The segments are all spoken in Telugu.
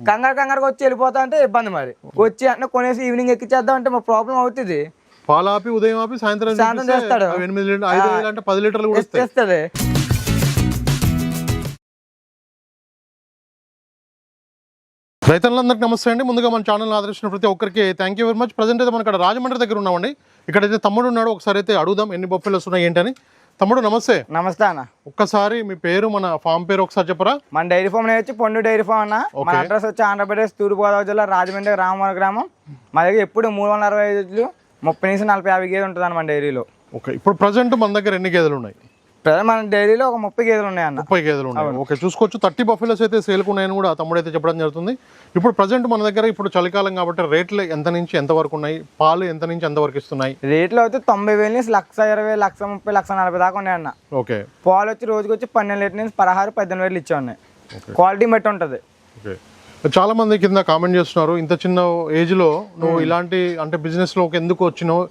కంగారు కంగారుగా వచ్చి వెళ్ళిపోతా అంటే ఇబ్బంది మరి. వచ్చి అంటే కొనేసి ఈవినింగ్ ఎక్కిచ్చేద్దాం అంటే మా ప్రాబ్లం అవుతుంది. పాలు ఆపి ఉదయం ఆపి సాయంత్రం సాయంత్రం చేస్తాడు. ఎనిమిది లీటర్ ఐదు అంటే పది లీటర్లు కూడా తెస్తుంది రైతులందరికీ నమస్తే అండి. ముందుగా మన ఛానల్ ఆదరించిన ప్రతి ఒక్కరికి thank you very much present అయితే మనం ఇక్కడ రాజమండ్రి దగ్గర ఉన్నామండి. ఇక్కడైతే తమ్ముడు ఉన్నాడు. ఒకసారి అయితే అడుగుదాం ఎన్ని బొఫెలు వస్తున్నాయి ఏంటని. తమ్ముడు నమస్తే. నమస్తే అన్న. ఒక్కసారి మీ పేరు మన ఫామ్ పేరు ఒకసారి చెప్పరా? మన డైరీ ఫామ్ వచ్చి పొండు డైరీ ఫామ్ అన్న. మన. అడ్రస్ వచ్చి ఆంధ్రప్రదేశ్ తూర్పుగోదావరి జిల్లా రాజమండ్రి రామవరం గ్రామం. మా దగ్గర ఎప్పుడు మూడు వందల అరవై ఐదు ముప్పై నుంచి నలభై యాభై గేదెలు ఉంటుంది అన్న మన డైరీలో. ఓకే. ఇప్పుడు ప్రజెంట్ మన దగ్గర ఎన్ని గేదెలు ఉన్నాయి? ప్రజెంట్ మన డైరీలో ఒక ముప్పై గేదెలు ఉన్నాయి అన్న. ముప్పై గేదెలు ఉన్నాయి. ఓకే చూసుకోవచ్చు. థర్టీ బఫెలోస్ అయితే సేల్కు ఉన్నాయని కూడా తమ్ముడు అయితే చెప్పడం జరుగుతుంది. ఇప్పుడు ప్రజెంట్ మన దగ్గర ఇప్పుడు చలికాలం కాబట్టి రేట్లు ఎంత నుంచి ఎంత వరకు ఉన్నాయి? పాలు ఎంత నుంచి ఎంత వరకు ఇస్తున్నాయి? రేట్లో అయితే తొంభై వేలు నుంచి లక్ష ఇరవై లక్ష ముప్పై లక్ష నలభై దాకా ఉన్నాయి అన్న. ఓకే. పాలు వచ్చి రోజుకి వచ్చి పన్నెండు లీటర్ నుంచి పదహారు పద్దెనిమిది వేలు ఇచ్చే ఉన్నాయి. క్వాలిటీ బట్టి ఉంటుంది. ఓకే. చాలా మంది కింద కామెంట్ చేస్తున్నారు ఇంత చిన్న ఏజ్లో నువ్వు ఇలాంటి అంటే బిజినెస్లోకి ఎందుకు వచ్చినావు?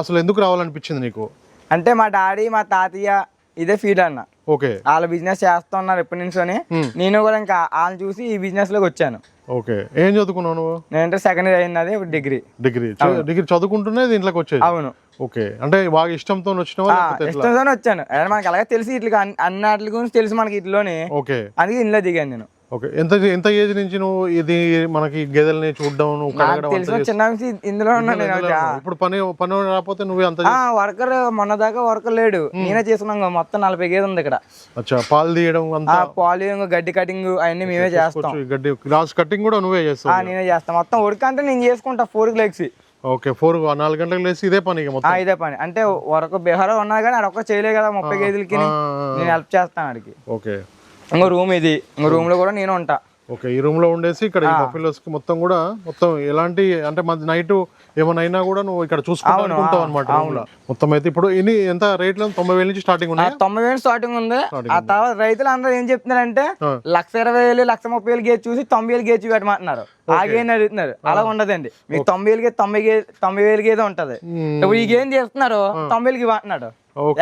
అసలు ఎందుకు రావాలనిపించింది నీకు? అంటే మా డాడీ మా తాతయ్య ఇదే ఫీడ్ అన్న. ఓకే. వాళ్ళ బిజినెస్ చేస్తా ఉన్నారు ఎప్పటి నుంచోని నేను కూడా ఇంకా వాళ్ళని చూసి ఈ బిజినెస్లోకి వచ్చాను. ఓకే. ఏం చదువుకున్నావు నువ్వు? నేనంటే సెకండ్ ఇయర్ అయినది ఇప్పుడు డిగ్రీ డిగ్రీ డిగ్రీ చదువుకుంటూనే దీంట్లోకి వచ్చేది? అవును. ఓకే. అంటే బాగా ఇష్టంతో ఎట్లా? ఇష్టంతోనే వచ్చాను. మనకి అలాగే తెలిసి ఇట్లా అన్ని గురించి తెలుసు మనకి ఇట్లోనే. ఓకే. అందుకే ఇంట్లో దిగాను నేను. ఓకే. ఎంత ఎంత ఏజ్ నుంచి నువ్వు ఇది మనకి గేదెల్ని చూడడం నువ్వు తెలిసిన చిన్న నుంచి ఇందులో ఉన్నాను నేను? ఇప్పుడు పని పని రాకపోతే నువ్వే అంత ఆ వర్కర్ మొన్న దాకా వర్కర్ లేడు. నేనే చేసుకున్నాం ఇంకా మొత్తం నలభై గేదె ఉంది ఇక్కడ. అచ్చా పాలు తీయడం అంతా? పాలింగ్ గడ్డి కటింగ్ అవన్నీ మేమే చేస్తాం. గడ్డి గ్రాస్ కటింగ్ కూడా నువ్వే ఆ, చేస్తావు నేనే చేస్తాం. మొత్తం ఉడకంటే నేను చేసుకుంటా ఫోర్ లెగ్స్ ఓకే ఫోర్ నాలుగు గంటలకు లేసి ఇదే పని మొత్తం? ఇదే పని. అంటే వరకు బీహార్ ఉన్నా కానీ ఆడ ఒక్క చేయలే కదా ముప్పై కేజీలకి నేను హెల్ప్ చేస్తాను ఆడికి. ఓకే. ఇంకో రూమ్ ఇది. ఇంకో రూమ్లో కూడా నేను ఉంటా. ఓకే ఈ రూమ్లో ఉండేసి ఇక్కడ కి మొత్తం కూడా మొత్తం ఎలాంటి అంటే మన నైట్ ఏమైనా కూడా నువ్వు ఇక్కడ చూసుకుంటూ ఉంటావు అనమాట లో. మొత్తం అయితే ఇప్పుడు ఇన్ని ఎంత రేట్లు తొంభై వేల నుంచి స్టార్టింగ్ ఉన్నాయి? తొంభై వేలు స్టార్టింగ్ ఉంది. ఆ తర్వాత రైతులు అందరూ ఏం చెప్తున్నారంటే. లక్ష ఇరవై వేలు లక్ష ముప్పై వేలు గేజ్ చూసి తొంభై వేలు గేజ్ పెట్టమంటున్నారు ఆగేని అడుగుతున్నారు అలా ఉండదండి మీకు తొంభై వేలు గేజ్ తొంభై తొంభై వేలు గేజ్ ఉంటది. ఇప్పుడు ఈ గేమ్ చేస్తున్నారు తొంభై వేలకి ఇవ్వంటున్నాడు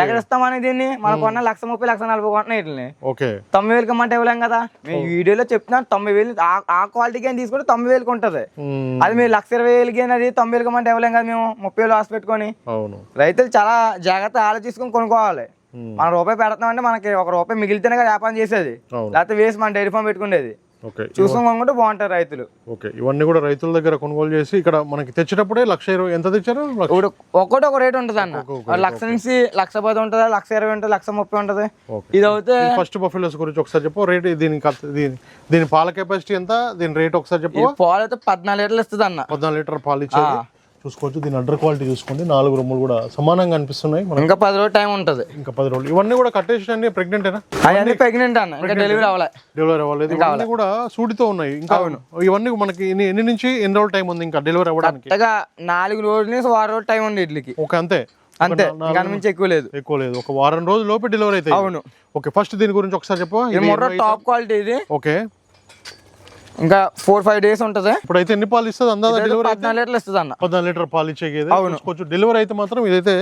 ఎక్కడ ఇస్తామని దీన్ని? మనం కొన్న లక్ష ముప్పై లక్ష నలభై కొంటున్నాయి వీటిని తొంభై వేలకి ఇమ్మంటే ఇవ్వలేం కదా? మేము వీడియోలో చెప్తున్నాను తొంభై వేలు ఆ- క్వాలిటీకి అని తీసుకుంటే తొంభై వేలకి ఉంటుంది. అది మీరు లక్ష ఇరవై వేలకి అది తొంభై వేలకి ఇమ్మంటే ఇవ్వలేం కదా మేము? ముప్పై వేలు ఆశ పెట్టుకొని. రైతులు చాలా జాగ్రత్త ఆలోచించుకొని కొనుక్కోవాలి. మనం రూపాయి పెడతామంటే మనకి ఒక రూపాయి మిగిలితేనే కదా వ్యాపారం చేసేది. లేకపోతే వేసి మన డైరీ ఫామ్ పెట్టుకునేది. కొనుక్కుంటే బాగుంటారు రైతులు. ఓకే ఇవన్నీ కూడా రైతుల దగ్గర కొనుగోలు చేసి ఇక్కడ మనకి తెచ్చేటప్పుడే లక్ష ఇరవై ఎంత తెచ్చారు? ఇప్పుడు ఒక్కొక్కటి ఒక రేట్ ఉంటుంది అన్న. లక్ష నుంచి లక్ష పది ఉంటుంది లక్ష ఇరవై ఉంటుంది లక్ష ముప్పై ఉంటుంది. ఇది అవుతే ఫస్ట్ బఫెలోస్ గురించి ఒకసారి చెప్పు రేట్ దీని కత్- దీని దీని పాల కెపాసిటీ ఎంత దీని రేట్ ఒకసారి చెప్పు. పాలు అయితే పద్నాలుగు లీటర్లు ఇస్తుంది అన్న పద్నాలుగు లీటర్ పాలు ఇచ్చేది. చూసుకోవచ్చు. దీని అడ్డర్ క్వాలిటీ చూసుకోండి. నాలుగు రొమ్ములు కూడా సమానంగా అనిపిస్తున్నాయి. ఇంకా పది రోజులు టైం ఉంటుంది. ఇంకా పది రోజులు. ఇవన్నీ కూడా కట్టేసి ప్రెగ్నెంటేనా అవన్నీ ప్రెగ్నెంట్ అన్న ఇంకా డెలివరీ అవ్వలే. డెలివరీ అవ్వలేదు. ఇవన్నీ కూడా సూటితో ఉన్నాయి. ఇంకా ఇవన్నీ మనకి ఎన్ని నుంచి ఎన్ని రోజులు టైం ఉంది ఇంకా డెలివరీ అవ్వడానికి? నాలుగు రోజుల నుంచి వారం రోజులు టైం ఉంది వీటికి ఓకే అంతే. అంతే. ఇంకా మించి ఎక్కువ లేదు. ఎక్కువ లేదు. ఒక వారం రోజుల లోపే డెలివరీ అవుతాయి అవును. ఓకే ఫస్ట్ దీని గురించి ఒకసారి చెప్పు. టాప్ క్వాలిటీ ఇది. ఓకే. ఇంకా ఫోర్ ఫైవ్ డేస్ ఉంటుంది. ఇప్పుడైతే ఎన్ని పాలు ఇస్తుంది అందాజ డెలివరీ పద్నాలుగు లీటర్లు ఇస్తుంది అన్న. పద్నాలుగు లీటర్ పాలు ఇచ్చే గేదె చూసుకోవచ్చు. డెలివరీ అయితే మాత్రం ఇదైతే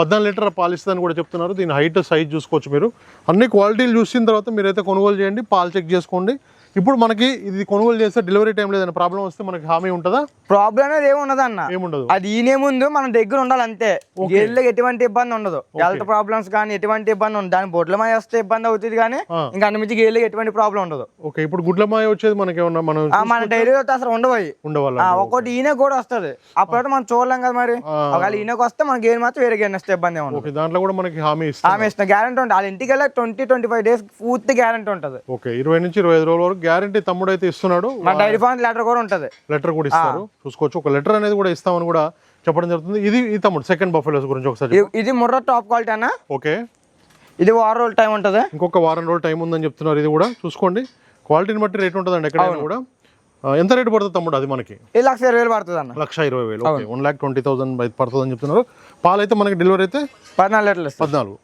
పద్నాలుగు లీటర్ పాలు ఇస్తుందని కూడా చెప్తున్నారు. దీని హైట్ సైజ్ చూసుకోవచ్చు మీరు. అన్ని క్వాలిటీలు చూసిన తర్వాత మీరైతే కొనుగోలు చేయండి పాలు చెక్ చేసుకోండి. ఇప్పుడు మనకి ఇది కొనుగోలు చేస్తే డెలివరీ టైం లేదని ప్రాబ్లం వస్తే మనకి హామీ ఉంటుందా? ప్రాబ్లం అనేది ఏమి ఉండదు అన్న. ఏముండదు. అది ఈనే ముందు మన దగ్గర ఉండాలి అంతే. గేదెలకు ఎటువంటి ఇబ్బంది ఉండదు. హెల్త్ ప్రాబ్లమ్స్ కానీ ఎటువంటి ఇబ్బంది ఉండదు. దాని బొడ్ల మీద వస్తే ఇబ్బంది అవుతుంది కానీ. ఇంకా అన్ని మించి గేదెలకు ఎటువంటి ప్రాబ్లం ఉండదు. ఓకే ఇప్పుడు గుడ్ల మాయ వచ్చేది మనకి ఏమన్నా మనం అయితే అసలు ఉండవు ఆ, ఒక్కోటి ఈయన కూడా వస్తుంది. అప్పుడైతే మనం చూడలేం కదా మరి. ఒకవేళ ఈయనకు వస్తే మన గేదె మాత్రం వేరే గేదె వస్తే ఇబ్బంది ఉండదు. దాంట్లో కూడా మనకి హామీ ఇస్తాం. ఆమె ఇష్టం గ్యారంటీ ఉంటుంది. వాళ్ళ ఇంటికి వెళ్ళి ట్వంటీ ట్వంటీ ఫైవ్ డేస్ పూర్తి గ్యారంటీ ఉంటుంది. ఓకే ఇరవై నుంచి ఇరవై ఐదు రోజుల వరకు గ్యారంటీ తమ్ముడు అయితే ఇస్తున్నాడు మన డైరీ ఫామ్ లెటర్ కూడా ఉంటుంది. లెటర్ కూడా ఇస్తారు. చూసుకోవచ్చు. ఒక లెటర్ అనేది కూడా ఇస్తామని కూడా చెప్పడం జరుగుతుంది. ఇది ఈ తమ్ముడు సెకండ్ బఫెలోస్ గురించి ఒకసారి. ఇది ముర్ర టాప్ క్వాలిటీ అన్న? ఓకే. ఇది వారం రోజుల టైం ఉంటుంది. ఇంకొక వారం రోజులు టైం ఉందని చెప్తున్నారు ఇది కూడా. చూసుకోండి. క్వాలిటీని బట్టి రేట్ ఉంటుందండి ఎక్కడైనా కూడా. ఎంత రేట్ పడుతుంది తమ్ముడు అది మనకి? లక్ష ఇరవై వేలు పడుతుంది అన్న. లక్ష ఇరవై వేలు. వన్ ల్యాక్ ట్వంటీ థౌసండ్ పడుతుంది అని చెప్తున్నారు. పాలు అయితే మనకి డెలివరీ అయితే పద్నాలుగు లీటర్లు పద్నాలుగు.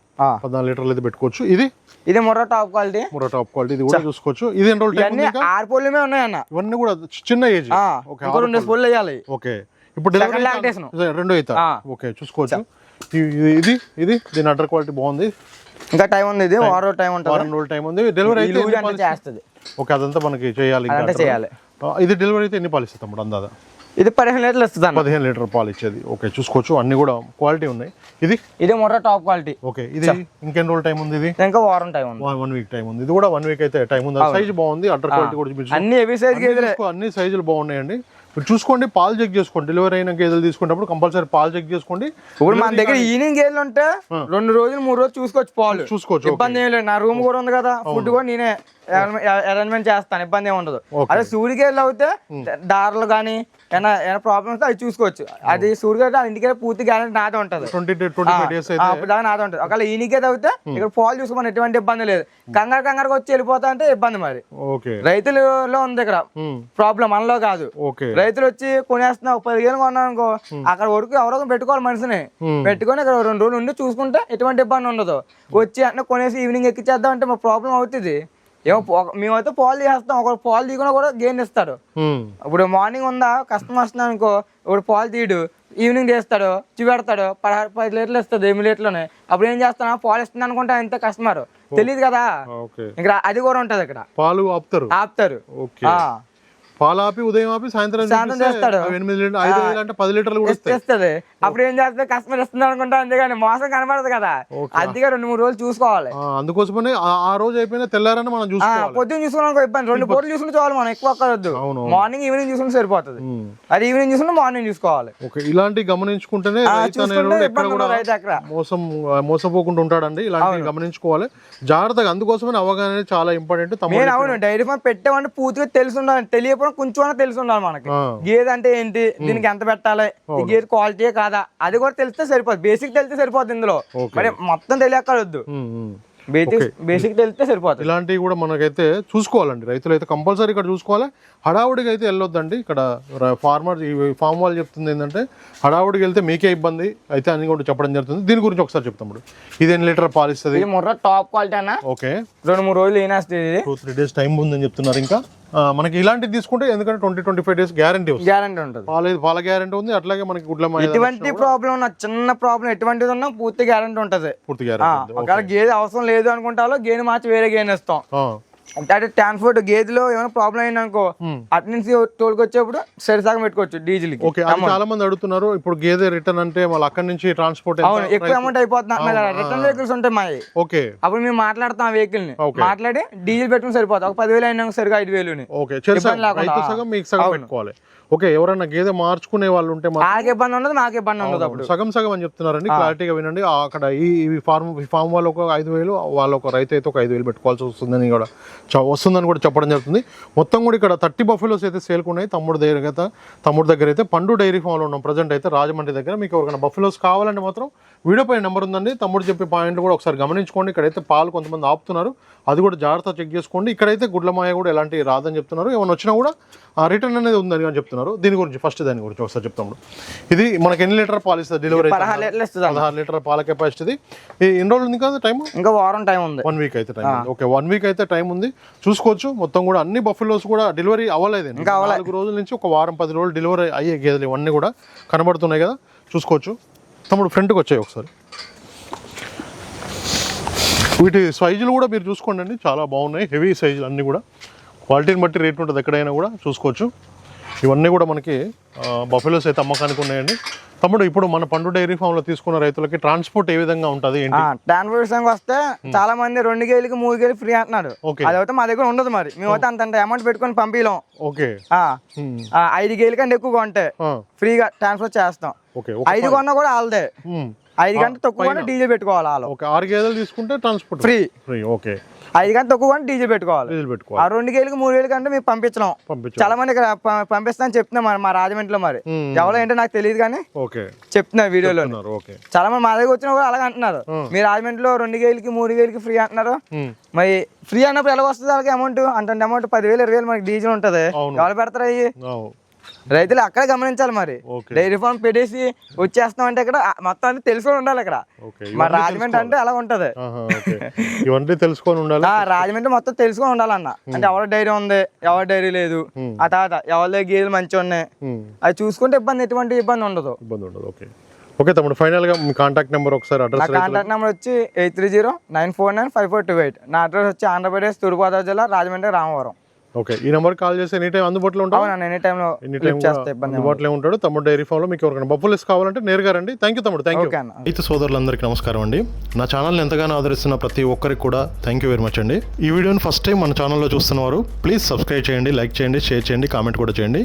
పద్నాలుగు లీటర్లు అయితే పెట్టుకోవచ్చు. ఇది? ఇది ముర్ర టాప్ క్వాలిటీ. మరో టాప్ క్వాలిటీ ఇది కూడా చూసుకోవచ్చు. ఇది ఎన్ని రోజులు ఇవన్నీ ఆరు పొల్లుమే ఉన్నాయన్న. ఇవన్నీ కూడా చిన్న ఏజ్ ఓకే రెండు స్పూన్లు వేయాలి. ఓకే. ఇప్పుడు. రెండో అవుతా ఆ. ఓకే చూసుకోవచ్చు. ఇది ఇది దీని అడ్డర్ క్వాలిటీ బాగుంది. ఇంకా టైం ఉంది ఇది వారం టైం ఉంటుంది. వారం రోజుల టైం ఉంది. డెలివరీ అయితే పాలు చేస్తుంది. ఓకే అదంతా మనకి చేయాలి. చేయాలి. ఇది డెలివరీ అయితే ఎన్ని పాలు ఇస్తుంది తమ్ముడు అందాదా ఇది పదిహేను లీటర్లు ఇస్తుంది పదిహేను లీటర్ పాలు ఇచ్చేది. ఓకే చూసుకోవచ్చు. అన్ని కూడా క్వాలిటీ ఉన్నాయి. ఇది? ఇది మొర్ర టాప్ క్వాలిటీ ఓకే ఇది ఇంకెన్ని రోజులు టైం ఉంది ఇది? ఇంకా వారం టైం ఉంది. వన్ వీక్ టైం ఉంది. ఇది కూడా వన్ వీక్ అయితే టైం ఉంది. సైజ్ బాగుంది. అండర్ క్వాలిటీ కూడా అన్ని హెవీ సైజ్ అన్ని సైజులు బాగున్నాయండి. మీరు చూసుకోండి పాలు చెక్ చేసుకోండి. డెలివరీ అయిన గేదెలు తీసుకున్నప్పుడు కంపల్సరీ పాలు చెక్ చేసుకోండి. ఇప్పుడు మన దగ్గర ఈవినింగ్ గేదెలు ఉంటే రెండు రోజులు మూడు రోజులు చూసుకోవచ్చు పాలు. చూసుకోవచ్చు ఇబ్బంది ఏం లేదు. నా రూమ్ కూడా ఉంది కదా. ఫుడ్ కూడా నేనే. అరేంజ్మెంట్ చేస్తాను ఇబ్బంది ఏమి ఉండదు. అదే సూర్యకేళ్ళు అయితే దారులు కానీ ఏమైనా ఏమైనా ప్రాబ్లమ్స్ అవి చూసుకోవచ్చు. అది సూర్యకేళ్ళు ఆ ఇంటికి పూర్తి గ్యారెంటీ నాదే ఉంటుంది. అయితే దాకా నాదే ఉంటుంది. ఒకవేళ ఈనికే తగ్గితే ఇక్కడ పాలు చూసుకోమని ఎటువంటి ఇబ్బంది లేదు. కంగారు కంగారుగా వచ్చి వెళ్ళిపోతా అంటే ఇబ్బంది మరి. రైతులలో ఉంది ఇక్కడ. ప్రాబ్లం మనలో కాదు. రైతులు వచ్చి కొనేస్తున్నా ఒక పదిహేను కొన్నాను అనుకో అక్కడ వరకు ఎవరో పెట్టుకోవాలి మనిషిని. పెట్టుకొని ఇక్కడ రెండు రోజులు ఉండి చూసుకుంటే ఎటువంటి ఇబ్బంది ఉండదు. వచ్చి అంటే కొనేసి ఈవినింగ్ ఎక్కిచ్చేద్దాం అంటే మా ప్రాబ్లం అవుతుంది. ఏమో మేమైతే పాలు చేస్తాం ఒక పాలు తీయకుండా కూడా గేమ్ ఇస్తాడు. ఇప్పుడు మార్నింగ్ ఉందా? కస్టమర్ వస్తున్నా అనుకో ఇప్పుడు పాలు తీయడు. ఈవినింగ్ చేస్తాడు చూపెడతాడు. పదహారు పది లీటర్లు ఇస్తాడు ఎనిమిది లీటర్లోనే. అప్పుడు ఏం చేస్తాను పాలు ఇస్తుంది అనుకుంటా అంతే కస్టమర్ తెలియదు కదా? ఇక్కడ అది కూడా ఉంటది ఇక్కడ. పాలు ఆపుతారు. ఆపుతారు. పాలు ఆపి ఉదయం ఆపి సాయంత్రం సాయంత్రం చేస్తాడు. ఎనిమిది లీటర్ ఐదు అంటే పది లీటర్లు కూడా ఇస్తుంది అప్పుడు ఏం చేస్తే కస్టమర్ ఇస్తుంది అనుకుంటా అంతేగాని మోసం కనబడదు కదా. అందుకే రెండు మూడు రోజులు చూసుకోవాలి. అందుకోసమనే ఆ- రోజు అయిపోయినా తెల్లారని మనం చూసుకోవాలి. పొద్దున్న చూసుకున్నాం ఇబ్బంది. రెండు పూటలు చూసుకుంటే చాలు మనం ఎక్కువ అక్కర్వద్దు. మార్నింగ్ ఈవినింగ్ చూసుకుంటే సరిపోతుంది. అది ఈవినింగ్ చూసుకుంటే మార్నింగ్ చూసుకోవాలి. ఓకే. ఇలాంటి గమనించుకుంటేనే మోసం మోసపోకుండా ఉంటాడండి. ఇలాంటివి గమనించుకోవాలి. జాగ్రత్తగా అందుకోసమే అవగాహన చాలా ఇంపార్టెంట్ అవును డైరీ ఫామ్ పెట్టామంటే పూర్తిగా తెలిసి ఉండాలి తెలియకపోయినా కొంచెం తెలిసి ఉండాలి మనకి. గేదె అంటే ఏంటి? దీనికి ఎంత పెట్టాలి? ఈ గేదె క్వాలిటీ కాదా? అది కూడా తెలిస్తే సరిపోదు. బేసిక్ తెలిస్తే సరిపోద్ది ఇందులో. మరి మొత్తం తెలియక్కర్వద్దు ఉమ్. బేసిక్ బేసిక్ తెలిస్తే సరిపోతుంది ఇలాంటివి కూడా మనకైతే చూసుకోవాలండి. రైతులు అయితే కంపల్సరీ ఇక్కడ చూసుకోవాలి. హడావుడిగా అయితే వెళ్ళొద్దండి. ఇక్కడ ఫార్మర్ ఫామ్ వాళ్ళు చెప్తుంది ఏంటంటే హడావుడికి వెళ్తే మీకే ఇబ్బంది. అయితే అని కూడా చెప్పడం జరుగుతుంది. దీని గురించి ఒకసారి చెప్తాం ఇది ఎన్ని లీటర్ పాలు ఇస్తుంది? ఇది ముర్ర టాప్ క్వాలిటీ అన్న. ఓకే. రెండు మూడు రోజులు ఇది. టూ త్రీ డేస్ టైం ఉందని చెప్తున్నారు ఇంకా. మనకి ఇలాంటివి తీసుకుంటే ఎందుకంటే twenty twenty five days guarantee guarantee ఉంటుంది. పాల పాల గ్యారంటీ ఉంది అట్లాగే మనకి గుడ్ల ఎటువంటి ప్రాబ్లం ఉన్నా చిన్న ప్రాబ్లం ఎటువంటిది ఉన్నా పూర్తి గ్యారంటీ ఉంటుంది. పూర్తి గ్యారంటీ ఒకవేళ గేదె అవసరం లేదు అనుకుంటాలో గేదె మార్చి వేరే గేదె ఇస్తాం. అంటే ట్రాన్స్పోర్ట్ గేదెలో ఏమైనా ప్రాబ్లం అయింది అనుకో అటు నుంచి తోలుకొచ్చేప్పుడు సరిసగం పెట్టుకోవచ్చు డీజిల్ ఓకే చాలా మంది అడుగుతున్నారు ఇప్పుడు గేదె రిటర్న్ అంటే మళ్ళీ అక్కడి నుంచి ట్రాన్స్పోర్ట్ అవును ఎక్కువ అమౌంట్ అయిపోతుంది రిటర్న్ వెహికల్స్ ఉంటాయి మావి ఓకే. అప్పుడు మేము మాట్లాడతాం ఆ వెహికల్ని. మాట్లాడి డీజిల్ పెట్టుకుని సరిపోతుంది. ఒక పదివేలు అయినా సరిగా ఐదు ఓకే. రైతు సగం మీకు సగం పెట్టుకోవాలి. ఓకే ఎవరైనా గేదె మార్చుకునే వాళ్ళు ఉంటే ఆకి ఇబ్బంది ఉండదు నాకు ఇబ్బంది ఉండదు అప్పుడు. సగం సగం అని చెప్తున్నారండి. క్లారిటీగా వినండి. అక్కడ ఈ ఫార్మ్ ఫామ్ వాళ్ళు ఒక ఐదు వేలు వాళ్ళ ఒక రైతు అయితే ఒక ఐదు వేలు పెట్టుకోవాల్సి వస్తుందని కూడా వస్తుందని కూడా చెప్పడం జరుగుతుంది. మొత్తం కూడా ఇక్కడ థర్టీ బఫెలోస్ అయితే సేల్కు ఉన్నాయి. తమ్ముడు దగ్గర అయితే తమ్ముడు దగ్గర అయితే పండు డైరీ ఫామ్లో ఉన్నాం. ప్రజెంట్ అయితే రాజమండ్రి దగ్గర. మీకు ఎవరికైనా బఫెలోస్ కావాలంటే మాత్రం వీడియో పైన నెంబర్ ఉందండి. తమ్ముడు చెప్పే పాయింట్లు కూడా ఒకసారి గమనించుకోండి. ఇక్కడైతే పాలు కొంతమంది ఆపుతున్నారు. అది కూడా జాగ్రత్త చెక్ చేసుకోండి. ఇక్కడైతే గుడ్ల మాయ కూడా ఎలాంటి రాదని చెప్తున్నారు. ఏమైనా వచ్చినా కూడా రిటర్న్ అనేది ఉందని అని చెప్తున్నారు. దీని గురించి ఫస్ట్ దాని గురించి ఒకసారి చెప్తాము ఇది మనకి ఎన్ని లీటర్ పాలు ఇస్తుంది డెలివరీ పదహారు లీటర్ పాల కెపాసిటీ ఎన్ని రోజులు ఉంది కదా టైం ఇంకా వారం టైం ఉంది. వన్ వీక్ అయితే టైం ఓకే వన్ వీక్ అయితే టైం ఉంది. చూసుకోవచ్చు. మొత్తం కూడా అన్ని బఫెలోస్ కూడా డెలివరీ అవ్వలేదు. ఇంకా నాలుగు రోజుల నుంచి ఒక వారం పది రోజులు డెలివరీ అయ్యే గేదెలు ఇవన్నీ కూడా కనబడుతున్నాయి కదా. చూసుకోవచ్చు. తమ్ముడు ఫ్రంట్కి వచ్చాయి ఒకసారి. వీటి సైజులు కూడా మీరు చూసుకోండి అండి. చాలా బాగున్నాయి. హెవీ సైజులు అన్నీ కూడా. క్వాలిటీని బట్టి రేట్ ఉంటుంది ఎక్కడైనా కూడా. చూసుకోవచ్చు. ఇవన్నీ కూడా మనకి బఫెలోస్ అయితే అమ్మకానికి ఉన్నాయండి. తమ్ముడు ఇప్పుడు మన పండు డైరీ ఫామ్లో తీసుకున్న రైతులకి ట్రాన్స్పోర్ట్ ఏ విధంగా ఉంటుంది? ఏంటి? ట్రాన్స్పోర్ట్ విషయానికి వస్తే చాలా మంది రెండు గేలకి మూడు గేలు ఫ్రీ అంటున్నారు ఓకే. అది అయితే మా దగ్గర ఉండదు మరి. మేమైతే అంత అమౌంట్ పెట్టుకొని పంపించలేం ఓకే. ఐదు గేలు కంటే ఎక్కువ కొంటే ఫ్రీగా ట్రాన్స్ఫర్ చేస్తాం. ఐదు కొన్నా కూడా వాళ్ళదే. ఐదు గంట తక్కువ డీజిల్ పెట్టుకోవాలి వాళ్ళు. ఆరు గేదెలు తీసుకుంటే ట్రాన్స్పోర్ట్ ఫ్రీ ఫ్రీ ఓకే. ఐదు గంట తక్కువ కొంటే డీజిల్ పెట్టుకోవాలి. డీజిల్ ఆ పెట్టుకోవాలి రెండు గేలకి మూడు వేలు కంటే మేము పంపించడం పంపించు చాలా మంది ఇక్కడ ప- పంపిస్తానని చెప్తున్నాం మరి మా రాజమండ్రిలో మరి. ఎవరో ఏంటో నాకు తెలియదు కానీ ఓకే. చెప్తున్నా వీడియోలో చాలా మంది మా దగ్గర వచ్చినా కూడా అలాగే అంటున్నారు. మీరు రాజమండ్రిలో రెండు గేలకి మూడు గేలకి ఫ్రీ అంటున్నారు. మరి ఫ్రీ అన్నప్పుడు ఎలా వస్తుంది వాళ్ళకి అమౌంట్ అంటే అమౌంట్ పదివేలు ఇరవై వేలు మనకి డీజిల్ ఉంటుంది. ఎవరు పెడతారు అవు, రైతులు అక్కడే గమనించాలి మరి. డైరీ ఫార్మ్ పెట్టేసి వచ్చేస్తాం అంటే ఇక్కడ మొత్తం అన్ని తెలుసుకొని ఉండాలి ఇక్కడ. మరి రాజమండ్రి అంటే అలా ఉంటది. ఇవన్నీ తెలుసుకొని ఉండాలి? ఆ రాజమండ్రి మొత్తం తెలుసుకొని ఉండాలన్న. అంటే ఎవరి డైరీ ఉంది ఎవరి డైరీ లేదు ఆ తర్వాత ఎవరి గేదెలు మంచిగా ఉన్నాయి అది చూసుకుంటే ఇబ్బంది ఎటువంటి ఇబ్బంది ఉండదు. ఇబ్బంది ఉండదు ఓకే. ఓకే తమ్ముడు ఫైనల్గా మీ కాంటాక్ట్ నెంబర్ ఒకసారి అడ్రస్ కాంటాక్ట్ నెంబర్ వచ్చి eight three zero nine four nine five four two eight. నా అడ్రస్ వచ్చి ఆంధ్రప్రదేశ్ తూర్పుగోదావరి జిల్లా రాజమండ్రి రామవరం. ఓకే. ఈ నెంబర్ కాల్ చేసి ఎనీ టైం అందుబాటులో ఉంటాం అవునా ఎనీ టైంలో ఎనీ టైం చేస్తే అందుబాటులో ఉంటాడు. తమ్ముడు డైరీ ఫామ్లో మీకు ఎవరికైనా బఫుల్స్ కావాలంటే నేరుగా రండి. థ్యాంక్ యూ తమ్ముడు. థ్యాంక్ యూ రైతు సోదరులందరికీ నమస్కారం అండి. నా ఛానల్ని ఎంతగానో ఆదరిస్తున్న ప్రతి ఒక్కరికి కూడా థ్యాంక్ యూ వెరీ మచ్ అండి. ఈ వీడియోని ఫస్ట్ టైం మన ఛానల్లో చూస్తున్నవారు ప్లీజ్ సబ్స్క్రైబ్ చేయండి లైక్ చేయండి షేర్ చేయండి కామెంట్ కూడా చేయండి.